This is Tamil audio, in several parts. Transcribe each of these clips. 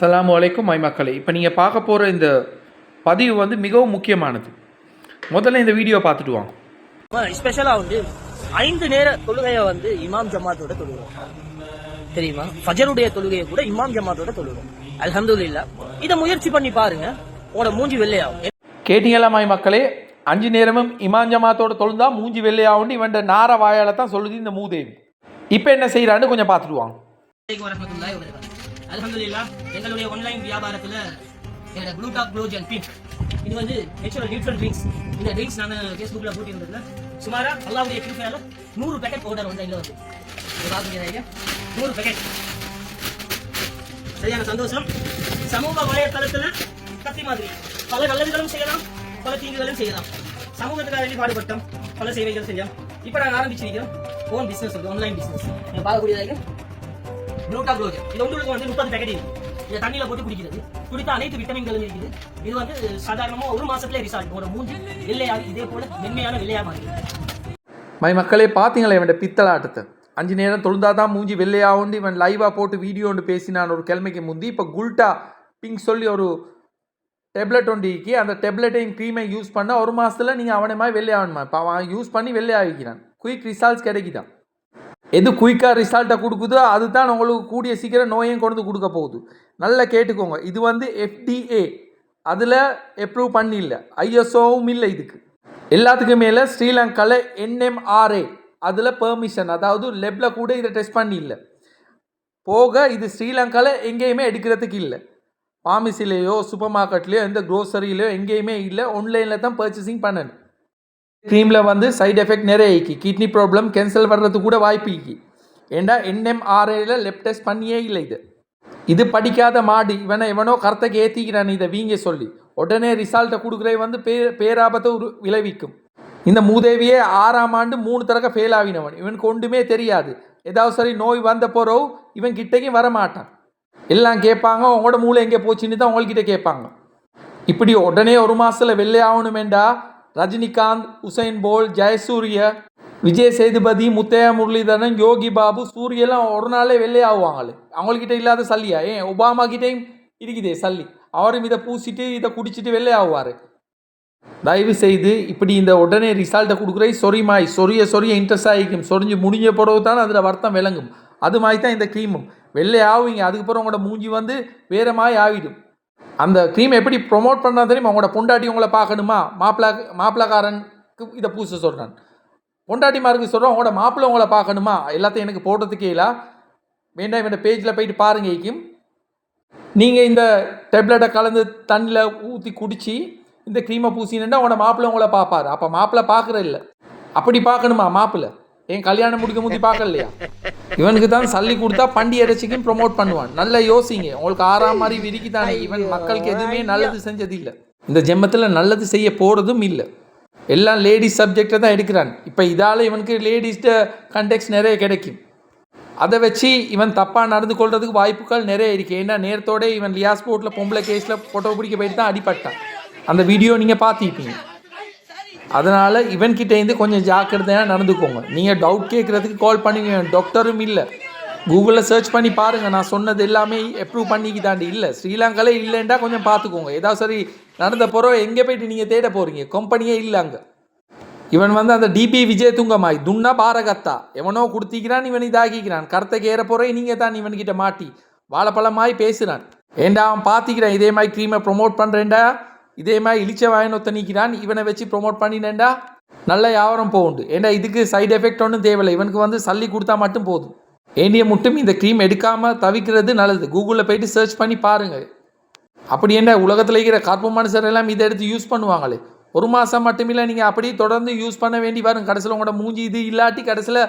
அஸ்ஸலாமு அலைக்கும் மை மக்களே. இப்போ நீங்கள் பார்க்க போகிற இந்த பதிவு வந்து மிகவும் முக்கியமானது. முதல்ல இந்த வீடியோ பார்த்துட்டு வாங்க. ஸ்பெஷலா வந்து ஐந்து நேர தொழுகையை வந்து இமாம் ஜமாத்தோட தொழுகிறோம். தெரியுமா? ஃபஜருடைய தொழுகையை கூட இமாம் ஜமாத்தோட தொழுகிறோம். அல்ஹம்துலில்லாஹ் இதை முயற்சி பண்ணி பாருங்க. உங்களோட மூஞ்சி வெள்ளையாகும். கேட்டீங்களா மை மக்களே? அஞ்சு நேரமும் இமாம் ஜமாத்தோட தொழுந்தா மூஞ்சி வெள்ளையாகுண்டு இவன் நார வாயால தான் சொல்லுது இந்த மூதேவி. இப்போ என்ன செய்கிறான்னு கொஞ்சம் பார்த்துட்டு வாங்க. அலமதுல்லா எங்களுடைய ஆன்லைன் வியாபாரத்துல என்னோட blue dog clothes and pink இது வந்து நேச்சுரல் நியூட்ரல் ட்ரிங்க்ஸ் இந்த ட்ரிங்க்ஸ் நான் ஃபேஸ்புக்கில் போட்டிருந்ததுல சுமாரா அல்லாவுடைய கிருப்பையால நூறு பேக்கெட் பவுடர் வந்து இதில் வந்து பார்க்குறீங்க நூறு பேக்கெட் சரியான சந்தோஷம். சமூக வலைத்தளத்துல கத்தி மாதிரி. பல நல்லதுகளும் செய்யலாம் பல தீங்குகளும் செய்யலாம். சமூகத்துக்காக வேண்டி பாடுபட்டோம். பல சேவைகள் செஞ்சோம் இப்போ நாங்கள் ஆரம்பிச்சிருக்கிறோம். ஓன் பிசினஸ் வந்து ஆன்லைன் பிசினஸ் நீங்கள் பார்க்கக்கூடியதாக ப்ளூட்டா க்ளோஜ் இது உங்களுக்கு வந்து முப்பது பேக்கெட் இருக்கு. இதை தண்ணியில போட்டு குடிக்கிறது. குடித்த அனைத்து விட்டமின்களும் இருக்குது. இது வந்து சாதாரணமாக ஒரு மாசத்துல ரிசால்ட் ஒரு மூஞ்சி வெள்ளையாக இதே போல மென்மையான வெள்ளையாக மாறிடுது மை மக்களே பார்த்தீங்களா இவன் பித்தலாட்டத்தை? அஞ்சு நேரம் தொழுந்தா தான் மூஞ்சி வெள்ளையாகுண்டு இவன் லைவாக போட்டு வீடியோ ஒன்று பேசினான். ஒரு கிழமைக்கு முந்தி இப்போ குல்டா பிங்க் சொல்லி ஒரு டெப்லெட் ஒண்டிக்கு அந்த டெப்லெட்டையும் க்ரீமை யூஸ் பண்ணால் ஒரு மாதத்தில் நீங்கள் அவனை மாதிரி வெள்ளையாகணுமா? இப்போ அவன் யூஸ் பண்ணி வெள்ளையாகிக்கிறான். Quick results கிடைக்குதான். எது குயிக்காக ரிசல்ட்டை கொடுக்குதோ அதுதான் உங்களுக்கு கூடிய சீக்கிரம் நோயும் கொண்டு வந்து கொடுக்க போகுது. நல்லா கேட்டுக்கோங்க. இது வந்து எஃப்டிஏ அதில் அப்ரூவ் பண்ணில்ல. ஐஎஸ்ஓவும் இல்லை இதுக்கு. எல்லாத்துக்கும் மேலே ஸ்ரீலங்காவில் என்எம்ஆர்ஏ அதில் பெர்மிஷன் அதாவது லெப்பில் கூட இதை டெஸ்ட் பண்ணி இல்லை போக இது ஸ்ரீலங்காவில் எங்கேயுமே எடுக்கிறதுக்கு இல்லை. ஃபார்மசிலேயோ சூப்பர் மார்க்கெட்லேயோ எந்த க்ரோசரியிலையோ எங்கேயுமே இல்லை. ஆன்லைனில் தான் பர்ச்சேசிங் பண்ணணும். க்ரீமில் வந்து சைட் எஃபெக்ட் நிறைய இருக்கு. கிட்னி ப்ராப்ளம் கேன்சல் வர்றதுக்கு கூட வாய்ப்பு இருக்கு. ஏண்டா என்எம்ஆர்ஏல லெப் டெஸ்ட் பண்ணியே இல்லை இது. இது படிக்காத மாடு இவனை இவனோ கருத்தைக்கு ஏற்றிக்கிறான் இதை வீங்க சொல்லி. உடனே ரிசல்ட்டை கொடுக்குறது வந்து பே பேராபத்தை உரு விளைவிக்கும். இந்த மூதேவியே ஆறாம் ஆண்டு மூணு தடவை ஃபெயில் ஆகினவன். இவனுக்கு ஒன்றுமே தெரியாது. ஏதாவது சரி நோய் வந்த போகிறோ இவன் கிட்டேயும் வர மாட்டான் எல்லாம் கேட்பாங்க உங்களோட மூளை எங்கே போச்சுன்னு தான் உங்கள்கிட்ட கேட்பாங்க. இப்படி உடனே ஒரு மாதத்தில் வெள்ளை ஆகணுமேண்டா ரஜினிகாந்த் உசைன் போல் ஜெயசூரிய விஜய் சேதுபதி முத்தையா முரளிதரன் யோகி பாபு சூரியெல்லாம் ஒரு நாளே வெள்ளை ஆகுவாங்களே. அவங்கக்கிட்ட இல்லாத சல்லியா? ஏன்? ஒபாமா கிட்டேயும் இருக்குதே சல்லி. அவரும் இதை பூசிட்டு இதை குடிச்சிட்டு வெள்ளை ஆகுவார். தயவு செய்து இப்படி இந்த உடனே ரிசல்ட்டை கொடுக்குறே சொரிமாய் சொரிய சொரிய இன்ட்ரெஸ்ட் ஆகிக்கும். சொரிஞ்சு முடிஞ்ச பிறகு தான் அதில் வருத்தம் விளங்கும். அது மாதிரி தான் இந்த க்ரீமும் வெள்ளை ஆகுவீங்க அதுக்கப்புறம் உங்களோட மூஞ்சி வந்து வேற மாதிரி ஆகிடும். அந்த க்ரீம் எப்படி ப்ரொமோட் பண்ணால் தெரியுமா? உங்களோட பொண்டாட்டி உங்களை பார்க்கணுமா? மாப்பிளா மாப்பிளக்காரனுக்கு இதை பூச சொல்கிறான் பொண்டாட்டிமாருக்கு சொல்கிறோம் அவங்களோட மாப்பிள்ளை உங்களை பார்க்கணுமா? எல்லாத்தையும் எனக்கு போடுறதுக்கே இல்லை. வேண்டாம் இவன் பேஜில் போயிட்டு பாருங்கள் இக்கும். நீங்கள் இந்த டேப்லெட்டை கலந்து தண்ணியில் ஊற்றி குடித்து இந்த க்ரீமை பூசினா உங்களோட மாப்பிள்ளை உங்களை பார்ப்பாரு. அப்போ மாப்பிள்ளை பார்க்குற இல்லை அப்படி பார்க்கணுமா மாப்பிள்ளை ஏன் கல்யாணம் முடிக்க முந்தி பார்க்கலையா? இவனுக்கு தான் சல்லி கொடுத்தா பண்டி அடைச்சிக்கும் ப்ரொமோட் பண்ணுவான். நல்ல யோசிங்க. உங்களுக்கு ஆறாம் மாதிரி விரிக்குதானே. இவன் மக்களுக்கு எதுவுமே நல்லது செஞ்சது இல்லை இந்த ஜென்மத்தில் நல்லது செய்ய போகிறதும் இல்லை. எல்லாம் லேடிஸ் சப்ஜெக்டை தான் எடுக்கிறான். இப்போ இதால் இவனுக்கு லேடிஸ்ட கண்டெக்ஸ் நிறைய கிடைக்கும். அதை வச்சு இவன் தப்பாக நடந்து கொள்றதுக்கு வாய்ப்புகள் நிறைய இருக்கு. ஏன்னா நேரத்தோட இவன் லியாஸ் போர்ட்டில் பொம்பளை கேஸில் ஃபோட்டோ பிடிக்க போயிட்டு தான் அடிபட்டான். அந்த வீடியோ நீங்கள் பார்த்திருப்பீங்க. அதனால் இவன்கிட்டேருந்து கொஞ்சம் ஜாக்கிரதையாக நடந்துக்கோங்க. நீங்கள் டவுட் கேட்குறதுக்கு கால் பண்ணுங்க டாக்டரும் இல்லை. கூகுளில் சர்ச் பண்ணி பாருங்கள் நான் சொன்னது எல்லாமே அப்ரூவ் பண்ணிக்கிட்டாண்டி. இல்லை ஸ்ரீலங்காலே இல்லைண்டா கொஞ்சம் பார்த்துக்கோங்க ஏதாவது சரி நடந்த பிறகு எங்கே போயிட்டு நீங்கள் தேட போகிறீங்க கம்பெனியே இல்லை அங்கே. இவன் வந்து அந்த டிபி விஜய் துங்கமாய். துண்ணா பாரகத்தா. எவனோ கொடுத்திக்கிறான் இவன் இதாக்கிக்கிறான் கருத்தைக்கு ஏற போகிறே நீங்கள் தான் இவன்கிட்ட மாட்டி. வாழைப்பழமாய் பேசுகிறான் ஏண்டா அவன் பார்த்திக்கிறான் இதே மாதிரி க்ரீமை ப்ரொமோட் பண்ணுறேன்டா இதே மாதிரி இழிச்ச ஒத்த நிற்கிறான் இவனை வச்சு ப்ரொமோட் பண்ணினேன்டா நல்ல வியாபாரம் போகுண்டு. ஏண்டா இதுக்கு சைடு எஃபெக்ட் ஒன்றும் தேவையில்லை. இவனுக்கு வந்து சல்லி கொடுத்தா மட்டும் போதும். ஏண்டிய மட்டும் இந்த க்ரீம் எடுக்காமல் தவிக்கிறது நல்லது. கூகுளில் போயிட்டு சர்ச் பண்ணி பாருங்கள் அப்படி என்ன உலகத்தில் இருக்கிற கார்போ மனுஷர் எல்லாம் இதை எடுத்து யூஸ் பண்ணுவாங்களே? ஒரு மாதம் மட்டுமில்லை நீங்கள் அப்படியே தொடர்ந்து யூஸ் பண்ண வேண்டி வரும். கடைசியில் உங்களோட மூஞ்சி இது இல்லாட்டி கடைசியில்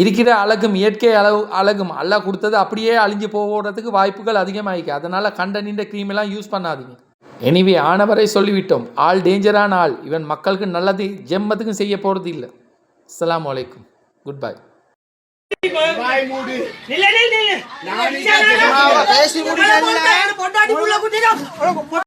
இருக்கிற அழகும் இயற்கை அளவு அழகும் அல்ல கொடுத்தது அப்படியே அழிஞ்சு போகிறதுக்கு வாய்ப்புகள் அதிகமாகிக்கு அதனால் கண்ட நின்ற க்ரீம் எல்லாம் யூஸ் பண்ணாதீங்க. எனிவே ஆனவரை சொல்லிவிட்டோம். ஆள் டேஞ்சரான ஆள். இவன் மக்களுக்கு நல்லது ஜெம்மத்துக்கும் செய்ய போகிறது இல்லை அஸ்ஸலாமு அலைக்கும். குட் பை நில்ல நில்ல நில்ல. பேசி